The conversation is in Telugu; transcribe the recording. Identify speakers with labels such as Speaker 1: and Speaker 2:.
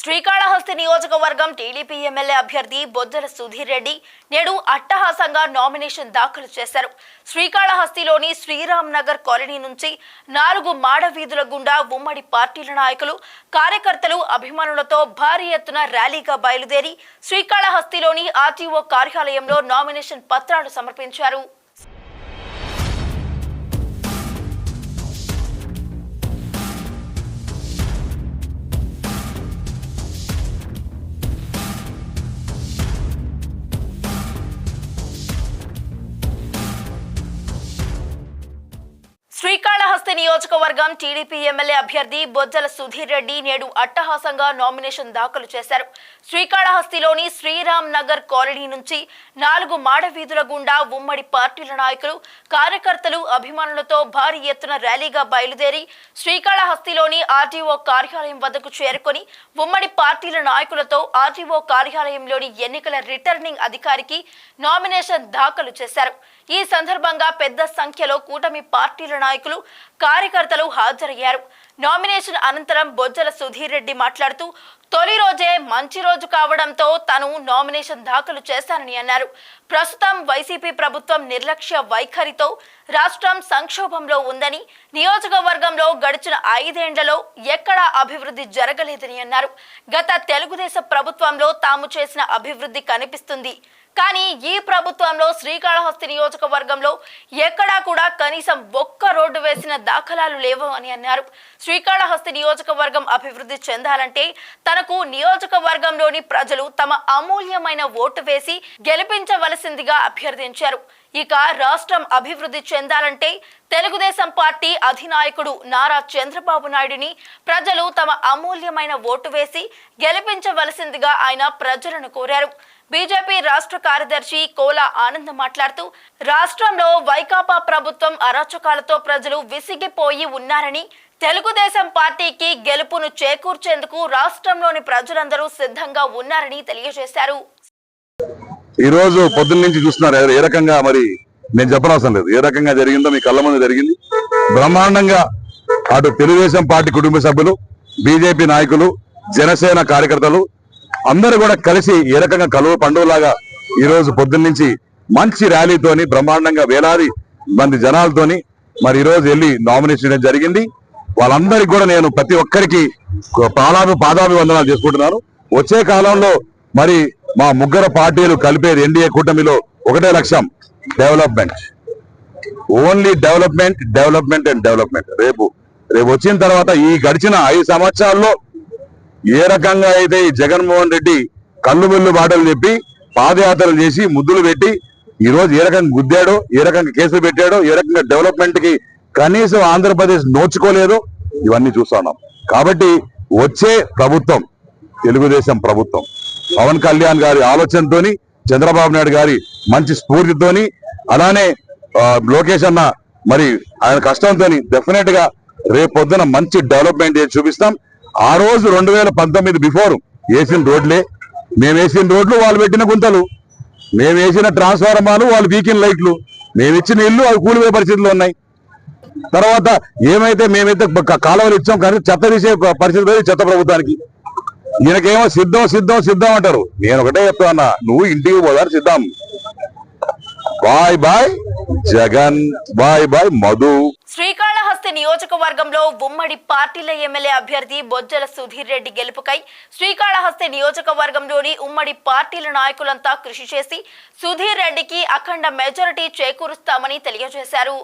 Speaker 1: శ్రీకాళహస్తి నియోజకవర్గం టీడీపీ ఎమ్మెల్యే అభ్యర్థి బొజ్జల సుధీర్ రెడ్డి నేడు అట్టహాసంగా నామినేషన్ దాఖలు చేశారు. శ్రీకాళహస్తిలోని శ్రీరామ్ నగర్ కాలనీ నుంచి నాలుగు మాడ వీధుల గుండా ఉమ్మడి పార్టీల నాయకులు కార్యకర్తలు అభిమానులతో భారీ ఎత్తున ర్యాలీగా బయలుదేరి శ్రీకాళహస్తిలోని ఆర్టీఓ కార్యాలయంలో నామినేషన్ పత్రాలు సమర్పించారు. నియోజకవర్గం టీడీపీ ఎమ్మెల్యే అభ్యర్థి బొజ్జల సుధీర్ రెడ్డి నేడు అట్టహాసంగా నామినేషన్ దాఖలు చేశారు. శ్రీకాళహస్తిలోని శ్రీరామ్ నగర్ కాలనీ నుంచి నాలుగు మాడ వీధుల గుండా ఉమ్మడి పార్టీల నాయకులు కార్యకర్తలు అభిమానులతో భారీ ఎత్తున ర్యాలీగా బయలుదేరి శ్రీకాళహస్తిలోని ఆర్టీఓ కార్యాలయం వద్దకు చేరుకొని ఉమ్మడి పార్టీల నాయకులతో ఆర్టీఓ కార్యాలయంలోని ఎన్నికల రిటర్నింగ్ అధికారికి నామినేషన్ దాఖలు చేశారు. ఈ సందర్భంగా పెద్ద సంఖ్యలో కూటమి పార్టీల నాయకులు కార్యకర్తలు హాజరయ్యారు. నామినేషన్ అనంతరం బొజ్జల సుధీర్ రెడ్డి మాట్లాడుతూ తొలి రోజే మంచి రోజు కావడంతో తను నామినేషన్ దాఖలు చేశానని అన్నారు. ప్రస్తుతం వైసీపీ ప్రభుత్వం నిర్లక్ష్య వైఖరితో రాష్ట్రం సంక్షోభంలో ఉందని నియోజకవర్గంలో గడిచిన ఐదేండ్లలో ఎక్కడా అభివృద్ధి జరగలేదని అన్నారు. గత తెలుగుదేశం ప్రభుత్వంలో తాము చేసిన అభివృద్ధి కనిపిస్తుంది. కానీ ఈ ప్రభుత్వంలో శ్రీకాళహస్తి నియోజకవర్గంలో ఎక్కడా కూడా కనీసం ఒక్క రోడ్డు వేసిన దాఖలాలు లేవు అని అన్నారు. శ్రీకాళహస్తి నియోజకవర్గం అభివృద్ధి చెందాలంటే తనకు నియోజకవర్గంలోని ప్రజలు తమ అమూల్యమైన ఓటు వేసి గెలిపించవలసిందిగా అభ్యర్థించారు. ఇక రాష్ట్రం అభివృద్ధి చెందాలంటే తెలుగుదేశం పార్టీ అధినాయకుడు నారా చంద్రబాబు నాయుడిని ప్రజలు తమ అమూల్యమైన ఓటు వేసి గెలిపించవలసిందిగా ఆయన ప్రజలను కోరారు. బీజేపీ రాష్ట్ర కార్యదర్శి కోలా ఆనంద్ మాట్లాడుతూ రాష్ట్రంలో వైకాపా ప్రభుత్వం అరాచకాలతో ప్రజలు విసిగిపోయి ఉన్నారని తెలుగుదేశం పార్టీకి గెలుపును చేకూర్చేందుకు రాష్ట్రంలోని ప్రజలందరూ సిద్ధంగా ఉన్నారని తెలియజేశారు.
Speaker 2: ఈ రోజు పొద్దున్న నుంచి చూస్తున్నారు ఏ- ఏ రకంగా మరి నేను చెప్పనవసరం లేదు. ఏ రకంగా జరిగిందో మీ కళ్ళ ముందు జరిగింది. బ్రహ్మాండంగా అటు తెలుగుదేశం పార్టీ కుటుంబ సభ్యులు బీజేపీ నాయకులు జనసేన కార్యకర్తలు అందరూ కూడా కలిసి ఏ రకంగా కలువ పండుగలాగా ఈ రోజు పొద్దున్న నుంచి మంచి ర్యాలీతోని బ్రహ్మాండంగా వేలాది మంది జనాలతోని మరి ఈరోజు వెళ్ళి నామినేషన్ చేయడం జరిగింది. వాళ్ళందరికీ కూడా నేను ప్రతి ఒక్కరికి పాదాభి పాదాభివందనాలు చేసుకుంటున్నాను. వచ్చే కాలంలో మరి మా ముగ్గురు పార్టీలు కలిపేది ఎన్డీఏ కూటమిలో ఒకటే లక్ష్యం development. Only development development and development. రేపు రేపు వచ్చిన తర్వాత ఈ గడిచిన ఐదు సంవత్సరాల్లో ఏ రకంగా అయితే ఈ జగన్మోహన్ రెడ్డి కళ్ళు బిల్లు మాటలు చెప్పి పాదయాత్రలు చేసి ముద్దులు పెట్టి ఈ రోజు ఏ రకంగా గుద్దాడో ఏ రకంగా కేసులు పెట్టాడో ఏ రకంగా డెవలప్మెంట్కి కనీసం ఆంధ్రప్రదేశ్ నోచుకోలేదు ఇవన్నీ చూస్తున్నాం కాబట్టి వచ్చే ప్రభుత్వం తెలుగుదేశం ప్రభుత్వం పవన్ కళ్యాణ్ గారి ఆలోచనతోని చంద్రబాబు నాయుడు గారి మంచి స్ఫూర్తితోని అలానే లోకేష్ అన్న మరి ఆయన కష్టంతో డెఫినెట్గా రేపు పొద్దున మంచి డెవలప్మెంట్ చూపిస్తాం. ఆ రోజు రెండు వేల పంతొమ్మిది బిఫోర్ వేసిన రోడ్లే. మేము వేసిన రోడ్లు వాళ్ళు పెట్టిన గుంతలు. మేము వేసిన ట్రాన్స్ఫార్మాలు వాళ్ళు వీకిన్ లైట్లు. మేము ఇచ్చిన ఇల్లు అవి కూలిపోయే పరిస్థితులు ఉన్నాయి. తర్వాత ఏమైతే మేమైతే కాలువలు ఇచ్చాం కానీ చెత్త తీసే పరిస్థితి లేదు చెత్త ప్రభుత్వానికి. ఈయనకేమో సిద్ధం సిద్ధం సిద్ధం అంటారు. నేను ఒకటే చెప్తా అన్నా నువ్వు ఇంటికి పోదారు సిద్ధం. Bye bye Jagan bye bye Madhu.
Speaker 1: నియోజకవర్గంలో ఉమ్మడి పార్టీల ఎమ్మెల్యే అభ్యర్థి బొజ్జల సుధీర్ రెడ్డి గెలుపుకై శ్రీకాళహస్తి నియోజకవర్గంలోని ఉమ్మడి పార్టీల నాయకులంతా కృషి చేసి సుధీర్ రెడ్డికి అఖండ మెజారిటీ చేకూరుస్తామని తెలియజేశారు.